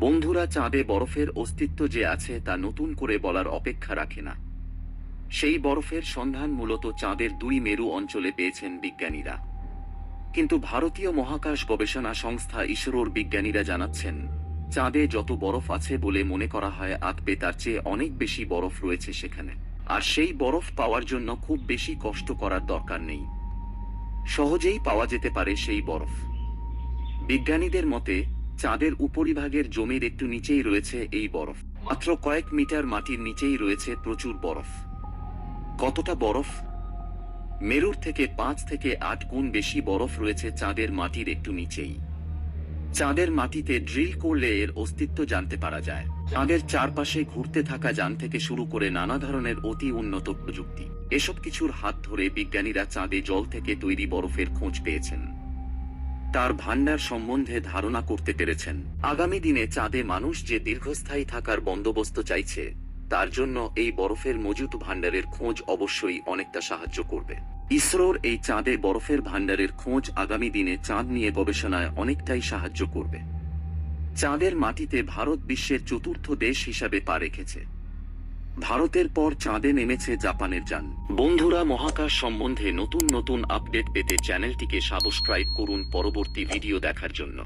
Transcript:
বন্ধুরা চাঁদে বরফের অস্তিত্ব যে আছে তা নতুন করে বলার অপেক্ষা রাখে না। সেই বরফের সন্ধান মূলত চাঁদের দুই মেরু অঞ্চলে পেয়েছেন বিজ্ঞানীরা। কিন্তু ভারতীয় মহাকাশ গবেষণা সংস্থা ইসরোর বিজ্ঞানীরা জানাচ্ছেন, চাঁদে যত বরফ আছে বলে মনে করা হয় আঁকবে তার চেয়ে অনেক বেশি বরফ রয়েছে সেখানে। আর সেই বরফ পাওয়ার জন্য খুব বেশি কষ্ট করার দরকার নেই। সহজেই পাওয়া যেতে পারে সেই বরফ। বিজ্ঞানীদের মতে চাঁদের উপরিভাগের জমির একটু নিচেই রয়েছে এই বরফ। মাত্র কয়েক মিটার মাটির নিচেই রয়েছে প্রচুর বরফ। কতটা বরফ? মেরুর থেকে পাঁচ থেকে আট গুণ বেশি বরফ রয়েছে চাঁদের মাটির একটু নিচেই। চাঁদের মাটিতে ড্রিল করলে এর অস্তিত্ব জানতে পারা যায়। চাঁদের চারপাশে ঘুরতে থাকা যান থেকে শুরু করে নানা ধরনের অতি উন্নত প্রযুক্তি। এসব কিছুর হাত ধরে বিজ্ঞানীরা চাঁদে জল থেকে তৈরি বরফের খোঁজ পেয়েছেন। তার ভান্ডার সম্বন্ধে ধারণা করতে পেরেছেন। আগামী দিনে চাঁদে মানুষ যে দীর্ঘস্থায়ী থাকার বন্দোবস্ত চাইছে, তার জন্য এই বরফের মজুত ভান্ডারের খোঁজ অবশ্যই অনেকটা সাহায্য করবে। ইসরোর এই চাঁদে বরফের ভান্ডারের খোঁজ আগামী দিনে চাঁদ নিয়ে গবেষণায় অনেকটাই সাহায্য করবে। চাঁদের মাটিতে ভারত বিশ্বের চতুর্থ দেশ হিসাবে পা রেখেছে। ভারতের পর চাঁদে নেমেছে জাপানের যান। বন্ধুরা, মহাকাশ সম্বন্ধে নতুন নতুন আপডেট পেতে চ্যানেলটিকে সাবস্ক্রাইব করুন পরবর্তী ভিডিও দেখার জন্য।